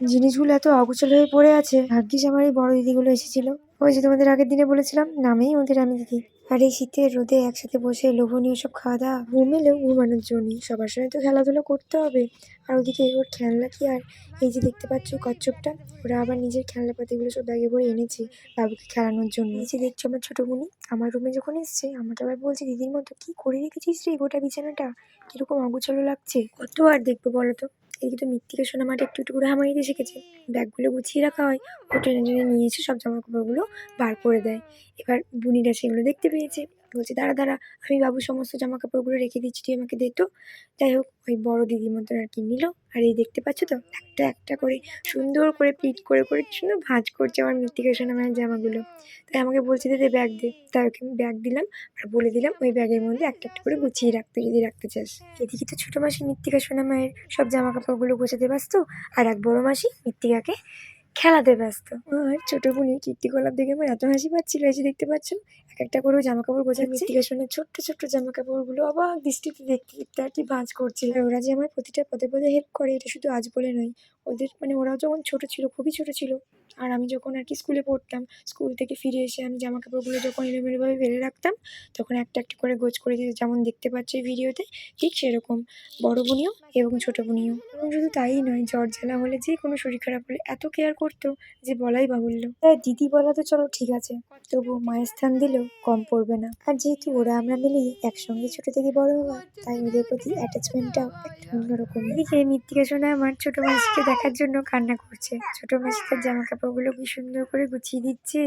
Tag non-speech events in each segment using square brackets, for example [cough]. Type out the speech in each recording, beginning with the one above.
জিনিসগুলো এত অগোছালো হয়ে পড়ে আছে। ভাগ্যিস আমার এই বড় দিদিগুলো এসেছিল। ওই যে তোমাদের আগের দিনে বলেছিলাম, নামেই ওদের আমি দিদি। আর এই শীতের রোদে একসাথে বসে লোভনীয় সব খাওয়া দাওয়া ঘুম এলেও ঘুমানোর জন্যই সবার সঙ্গে তো খেলাধুলো করতে হবে। আর ওদিকে ওর খেলনা কি? আর এই যে দেখতে পাচ্ছ কচ্ছপটা, ওরা আবার নিজের খেলনাপাতিগুলো সব ব্যাগে ভরে এনেছে বাবুকে খেলানোর জন্য। এই যে দেখছ আমার ছোটো বোনি, আমার রুমে যখন এসছে আমাকে আবার বলছে, দিদির মতো কি করে রেখেছিস রে গোটা বিছানাটা? কীরকম অগোছালো লাগছে? কত আর দেখব বলো তো? এদিকে তো মৃত্তিকা সোনা মাটি একটু একটু করে হামাই শিখেছে। ব্যাগগুলো গুছিয়ে রাখা হয়, ও টেনে টেনে নিয়ে এসে সব জামা কাপড়গুলো বার করে দেয়। এবার বুনিরা সেগুলো দেখতে পেয়েছে। বলছে, দাঁড়া দাঁড়া, আমি বাবু সমস্ত জামা কাপড়গুলো রেখে দিচ্ছি, তুই আমাকে দে তো। যাই হোক, ওই বড় দিদির মতন আর কি নিল। আর এই দেখতে পাচ্ছ তো, একটা একটা করে সুন্দর করে প্লিট করে করে সুন্দর ভাঁজ করছে আমার মৃত্তিকা সোনা মায়ের জামাগুলো। তাই আমাকে বলছে দিদি ব্যাগ দে। তাই ওকে আমি ব্যাগ দিলাম আর বলে দিলাম, ওই ব্যাগের মধ্যে একটা একটা করে গুছিয়ে রাখতে, যদি রাখতে চাস। এদিকে তো ছোটো মাসি মৃত্তিকা সোনা মায়ের সব জামা কাপড়গুলো গোছাতে ব্যস্ত, আর এক বড় মাসি মৃত্তিকাকে খেলাতে ব্যস্ত। আর ছোটো বোনি কীর্তি গোলাপ দেখে আমার এত হাসি পাচ্ছিল। এই যে দেখতে পাচ্ছেন এক একটা করে জামা কাপড় বোঝা মৃত্তিকা সোনার ছোট্ট ছোট্ট জামা কাপড়গুলো অবাক দৃষ্টিতে দেখতে দেখতে আর কি ভাঁজ করছিল। ওরা যে আমার প্রতিটা পদে পদে হেল্প করে এটা শুধু আজ বলে নয়। ওদের মানে ওরাও যখন ছোট ছিল খুবই ছোট ছিল। আর আমি যখন আর কি স্কুলে পড়তাম স্কুল থেকে ফিরে এসে আমি জামা কাপড়গুলো যখন এলোমেলোভাবে ফেলে রাখতাম, তখন একটা একটা করে গোছ করে দিতে যেমন দেখতে পাচ্ছি ভিডিওতে, ঠিক সেরকম। বড় বোনিও এবং ছোটো বোনিও। এবং শুধু তাই নয়, জ্বর জ্বালা হলে যে কোনো শরীর খারাপ হলে এত কেয়ার করতো যে বলাই বাহুল্য। তাই দিদি বলা তো চলো ঠিক আছে। তবু মায়ের স্থান দিলেও কম পড়বে না। আর যেহেতু ওরা আমরা মিলেই একসঙ্গে ছোট থেকে বড় হওয়া, তাই ওদের প্রতি অ্যাটাচমেন্টটাও একটা অন্যরকম। এদিকে মৃত্তিকা শোনা আমার ছোট মাসিকে দেখার জন্য কান্না করছে। ছোট মাসি জামা কাপড়গুলো কি সুন্দর করে গুছিয়ে দিচ্ছে?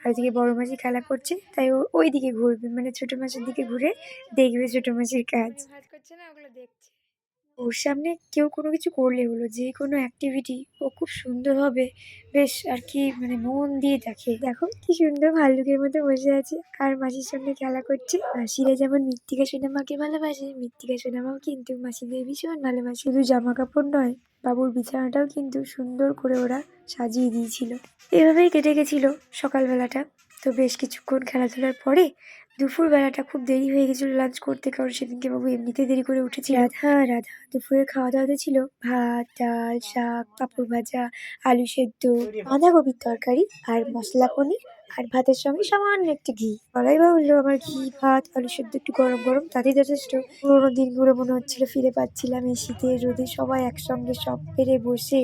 আর ওদিকে বড় মাসি খেলা করছে তাই ও ওই দিকে ঘুরবে মানে ছোট মাছের দিকে ঘুরে দেখবে ছোট মাসির কাজ। ভাজ করছে না? ওগুলো দেখছে। ওর সামনে কেউ কোনো কিছু করলে হলো যে কোনো অ্যাক্টিভিটি ও খুব সুন্দরভাবে বেশ আর কি মানে মন দিয়ে দেখে। দেখো কি সুন্দর ভাল্লুকের মতো বসে আছে। আর মাসির সামনে খেলা করছে। মাসিরা যেমন মৃত্তিকা সোনামাকে ভালোবাসে মৃত্তিকা সোনামাও কিন্তু মাসিদের ভীষণ ভালোবাসে। শুধু জামা কাপড় নয় বাবুর বিছানাটাও কিন্তু সুন্দর করে ওরা সাজিয়ে দিয়েছিল। এভাবেই কেটে গেছিল সকালবেলাটা। তো বেশ কিছুক্ষণ খেলাধুলার পরে দুপুরবেলাটা খুব দেরি হয়ে গেছিল লাঞ্চ করতে, কারণ সেদিনকে বাবু এমনিতে দেরি করে উঠেছে রাধা রাধা, দুপুরে খাওয়া দাওয়াতে ছিল। ভাত, ডাল, শাক, পাঁপড় ভাজা, আলু সেদ্ধ, বাঁধাকপির তরকারি আর মশলা পনির। আর ভাতের সঙ্গে সামান্য একটু ঘি। বলাই বাহুল্য আমার ঘি, ভাত, আলু সেদ্ধ একটু গরম গরম, তাতেই যথেষ্ট। পুরোনো দিনগুলো মনে হচ্ছিল, ফিরে পাচ্ছিলাম এই শীতের রোদে সবাই একসঙ্গে সব পেরে বসে,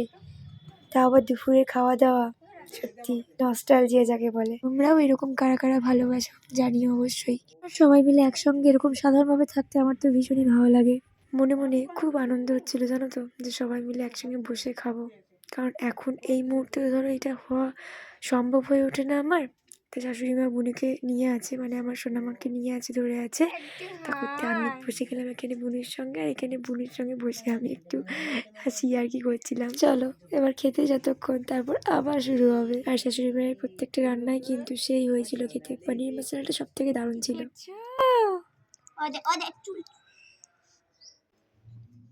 তা আবার দুপুরে খাওয়া দাওয়া সত্যি নস্টালজিয়া যাকে বলে। তোমরাও এরকম কারা কারা ভালোবাসো, জানিও অবশ্যই। সবাই মিলে একসঙ্গে এরকম সাধারণভাবে থাকতে আমার তো ভীষণই ভালো লাগে। মনে মনে খুব আনন্দ হচ্ছিল, জানো তো? যে সবাই মিলে একসঙ্গে বসে খাব। কারণ এখন এই মুহূর্তে ধরো এটা হওয়া সম্ভব হয়ে ওঠে না আমার। তো শাশুড়ি মা বোনকে নিয়ে আছে মানে আমার সোনামাকে নিয়ে আছে ধরে আছে। তা করতে আমি বসে গেলাম এখানে বোনের সঙ্গে আর এখানে বোনের সঙ্গে বসে আমি একটু হাসি আর কি করছিলাম। চলো এবার খেতে যতক্ষণ তারপর আবার শুরু হবে। আর শাশুড়ি মায়ের প্রত্যেকটা রান্নাই কিন্তু সেই হয়েছিল খেতে। পনির মশলাটা সব থেকে দারুণ ছিল। চুল।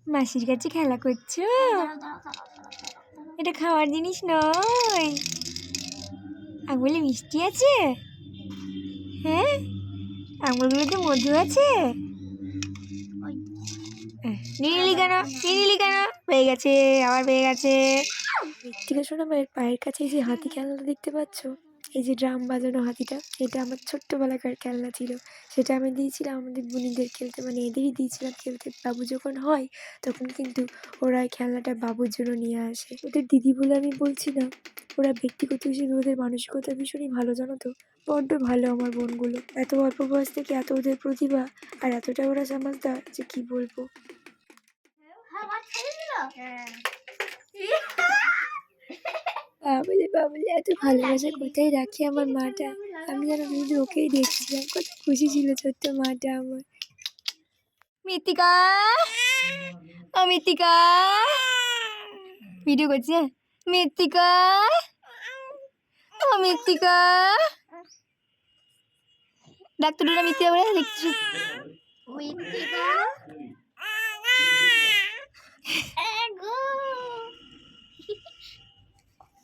মাসির কাছে খেলা করছ? এটা খাওয়ার জিনিস নয়। আঙুলে মিষ্টি আছে? হ্যাঁ? আঙুলগুলোতে মধু আছে? নিলি কেন? নিলি কেন? পেয়ে গেছে, আবার পেয়ে গেছে। মৃত্তিকা শোনা, মায়ের পায়ের কাছে এসে হাতি খেলাটা দেখতে পাচ্ছ? এই যে ড্রাম বাজানো হাতিটা এটা আমার ছোট্টবেলাকার খেলনা ছিল। সেটা আমি দিয়েছিলাম আমাদের বোনিদের খেলতে মানে এদেরই দিয়েছিলাম খেলতে। বাবু যখন হয় তখন কিন্তু ওরা এই খেলনাটা বাবুর জন্য নিয়ে আসে। ওদের দিদি বলে আমি বলছি না ওরা ব্যক্তিগত হিসেবে ওদের মানসিকতা ভীষণই ভালো জানো তো? বড্ড ভালো আমার বোনগুলো। এত অল্প বয়স থেকে এত ওদের প্রতিভা আর এতটা ওরা সমাজদার যে কি বলব? হ্যাঁ? বাবলে বাবলে এত ভালোবাসা কোথায় রাখে আমার মাটা? আমি যেন শুধু ওকেই দেখছিলাম কত খুশি ছিল ছোট্ট মাটা আমার। মৃত্তিকা ও মৃত্তিকা ভিডিও করছি হ্যাঁ? মৃত্তিকা ও মৃত্তিকা ডাক্তাররা মৃত্তিকা বলে দেখছি। মৃত্তিকা। [laughs]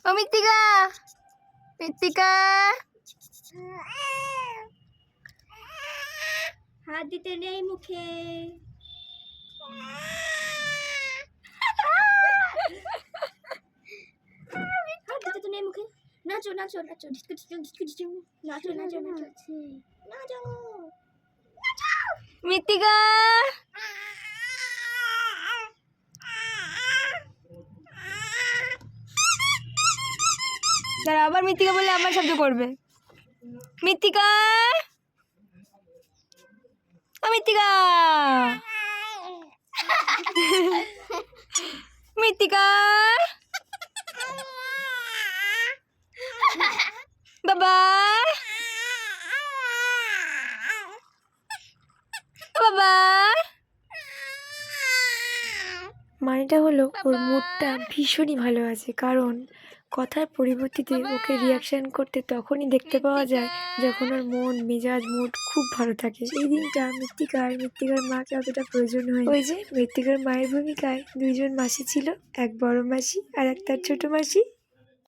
ও মৃত্তিকা। মৃত্তিকা। হাত দিতে নেই মুখে। নাচো নাচো ডিস্কো ডিস্কো ডিস্কো ডিস্কো নাচো নাচো। নাচো। নাচো। মৃত্তিকা। দাঁড়া আবার মৃত্তিকা বললে আমার শব্দ করবে। মৃত্তিকা ও মৃত্তিকা [laughs] মৃত্তিকা বাবা ও বাবা মানেটা হলো ওর মুডটা ভীষণই ভালো আছে। কারণ কথার পরিবর্তিতে ওকে রিয়াকশান করতে তখনই দেখতে পাওয়া যায় যখন ওর মন মেজাজ মুড খুব ভালো থাকে। এই দিনটা মৃত্তিকার মৃত্তিকার মাকে অতটা প্রয়োজন হয় ওই যে মৃত্তিকার মায়ের ভূমিকায় দুইজন মাসি ছিল এক বড় মাসি আর এক তার ছোট মাসি।